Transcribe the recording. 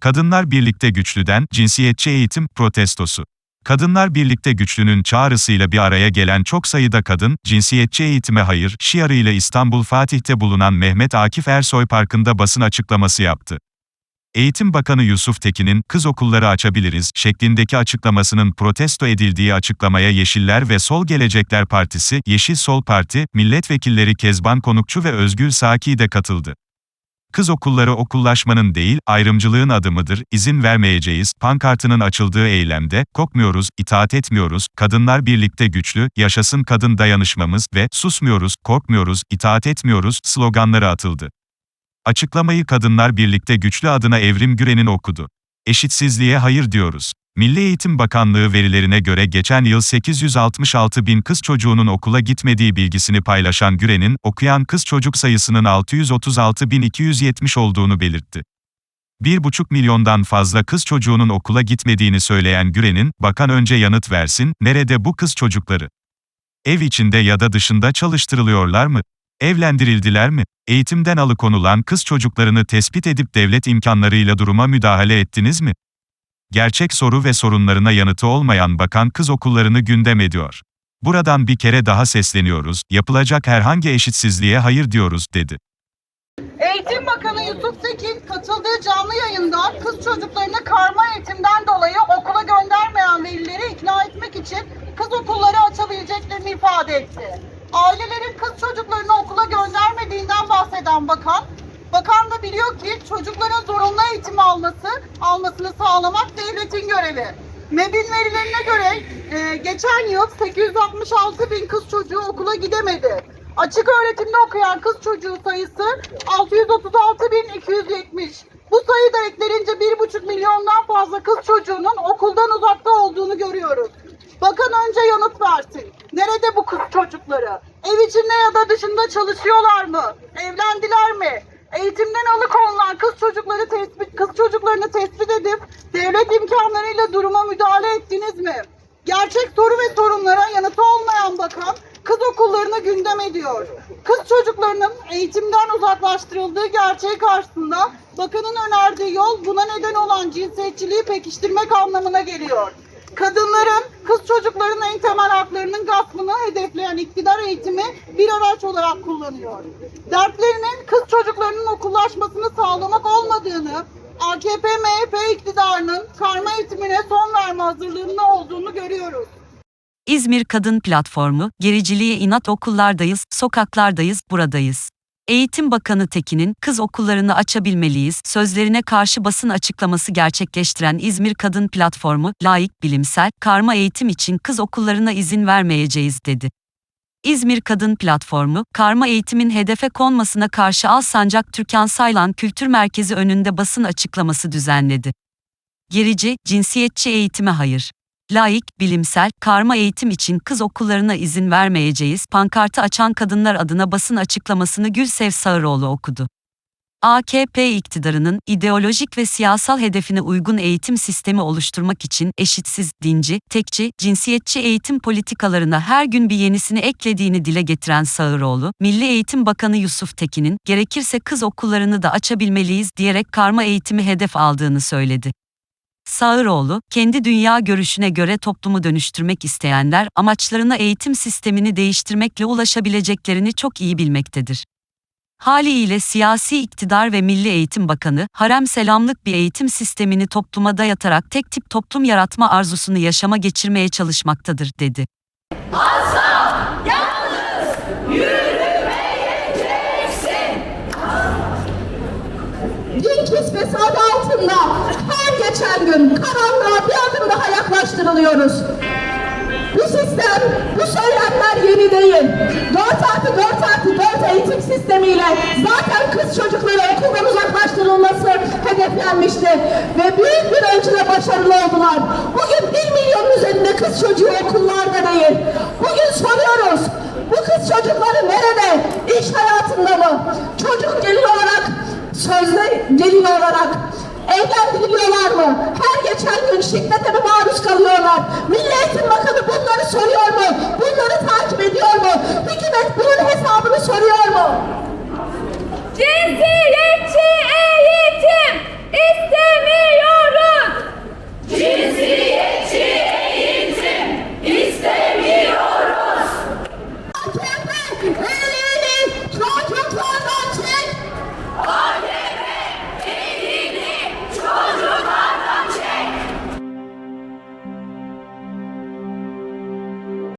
Kadınlar Birlikte Güçlü'den cinsiyetçi eğitim protestosu. Kadınlar Birlikte Güçlü'nün çağrısıyla bir araya gelen çok sayıda kadın, cinsiyetçi eğitime hayır şiarıyla İstanbul Fatih'te bulunan Mehmet Akif Ersoy Parkı'nda basın açıklaması yaptı. Eğitim Bakanı Yusuf Tekin'in "Kız okulları açabiliriz" şeklindeki açıklamasının protesto edildiği açıklamaya Yeşiller ve Sol Gelecekler Partisi, Yeşil Sol Parti, milletvekilleri Kezban Konukçu ve Özgül Saki de katıldı. Kız okulları okullaşmanın değil, ayrımcılığın adımıdır, izin vermeyeceğiz, pankartının açıldığı eylemde, kokmuyoruz, itaat etmiyoruz, kadınlar birlikte güçlü, yaşasın kadın dayanışmamız ve susmuyoruz, korkmuyoruz, itaat etmiyoruz sloganları atıldı. Açıklamayı Kadınlar Birlikte Güçlü adına Evrim Güren'in okudu. Eşitsizliğe hayır diyoruz. Milli Eğitim Bakanlığı verilerine göre geçen yıl 866 bin kız çocuğunun okula gitmediği bilgisini paylaşan Güren'in, okuyan kız çocuk sayısının 636 bin 270 olduğunu belirtti. 1,5 milyondan fazla kız çocuğunun okula gitmediğini söyleyen Güren'in, bakan önce yanıt versin, nerede bu kız çocukları? Ev içinde ya da dışında çalıştırılıyorlar mı? Evlendirildiler mi? Eğitimden alıkonulan kız çocuklarını tespit edip devlet imkanlarıyla duruma müdahale ettiniz mi? Gerçek soru ve sorunlarına yanıtı olmayan bakan kız okullarını gündem ediyor. Buradan bir kere daha sesleniyoruz, yapılacak herhangi eşitsizliğe hayır diyoruz, dedi. Eğitim Bakanı Yusuf Tekin katıldığı canlı yayında kız çocuklarını karma eğitimden dolayı okula göndermeyen velileri ikna etmek için kız okulları açabileceklerini ifade etti. Ailelerin kız çocuklarını okula göndermediğinden bahseden bakan, bakan da biliyor ki çocukların zorunlu eğitim alması, almasını sağlamak devletin görevi. MEB'in verilerine göre e, geçen yıl 866 bin kız çocuğu okula gidemedi. Açık öğretimde okuyan kız çocuğu sayısı 636.270. Bu sayı da eklerince 1,5 milyondan fazla kız çocuğunun okuldan uzakta olduğunu görüyoruz. Bakan önce yanıt versin. Nerede bu kız çocukları? Ev içinde ya da dışında çalışıyorlar mı? Evlendiler mi? Eğitimden alıkonulan kız çocukları tespit kız çocuklarını tespit edip devlet imkanlarıyla duruma müdahale ettiniz mi? Gerçek soru ve sorunlara yanıtı olmayan bakan kız okullarını gündem ediyor. Kız çocuklarının eğitimden uzaklaştırıldığı gerçeği karşısında bakanın önerdiği yol buna neden olan cinsiyetçiliği pekiştirmek anlamına geliyor. Kadınların, kız çocukların en temel haklarının gaspını hedefleyen iktidar eğitimi bir araç olarak kullanıyor. Dertlerinin kız çocuklarının okullaşmasını sağlamak olmadığını, AKP MHP iktidarının karma eğitimine son verme hazırlığında olduğunu görüyoruz. İzmir Kadın Platformu, gericiliğe inat okullardayız, sokaklardayız, buradayız. Eğitim Bakanı Tekin'in kız okullarını açabilmeliyiz sözlerine karşı basın açıklaması gerçekleştiren İzmir Kadın Platformu, laik, bilimsel, karma eğitim için kız okullarına izin vermeyeceğiz dedi. İzmir Kadın Platformu, karma eğitimin hedefe konmasına karşı Alsancak Türkan Saylan Kültür Merkezi önünde basın açıklaması düzenledi. Gerici, cinsiyetçi eğitime hayır. Laik, bilimsel, karma eğitim için kız okullarına izin vermeyeceğiz pankartı açan kadınlar adına basın açıklamasını Gülsev Sağıroğlu okudu. AKP iktidarının ideolojik ve siyasal hedefine uygun eğitim sistemi oluşturmak için eşitsiz, dinci, tekçi, cinsiyetçi eğitim politikalarına her gün bir yenisini eklediğini dile getiren Sağıroğlu, Milli Eğitim Bakanı Yusuf Tekin'in gerekirse kız okullarını da açabilmeliyiz diyerek karma eğitimi hedef aldığını söyledi. Sağıroğlu, kendi dünya görüşüne göre toplumu dönüştürmek isteyenler amaçlarına eğitim sistemini değiştirmekle ulaşabileceklerini çok iyi bilmektedir. Haliyle siyasi iktidar ve Milli Eğitim Bakanı, harem selamlık bir eğitim sistemini topluma dayatarak tek tip toplum yaratma arzusunu yaşama geçirmeye çalışmaktadır, dedi. Dinkiz fesadı altında her geçen gün yaklaştırılıyoruz. Bu sistem, bu söylemler yeni değil. 4 artı 4 artı 4 eğitim sistemiyle zaten kız çocukları okuldan uzaklaştırılması hedeflenmişti. Ve büyük bir ölçüde başarılı oldular. Bugün 1 milyonun üzerinde kız çocuğu okullarda değil. Bugün soruyoruz, bu kız çocukları nerede? İş hayatında mı? Çocuk gelin olarak sözde gelin olarak evlendiriliyorlar mı? Her geçen gün şiddete kalıyorlar? Milli Bakanı bunları soruyor mu? Bunları takip ediyor mu? Hükümet bunun hesabını soruyor mu?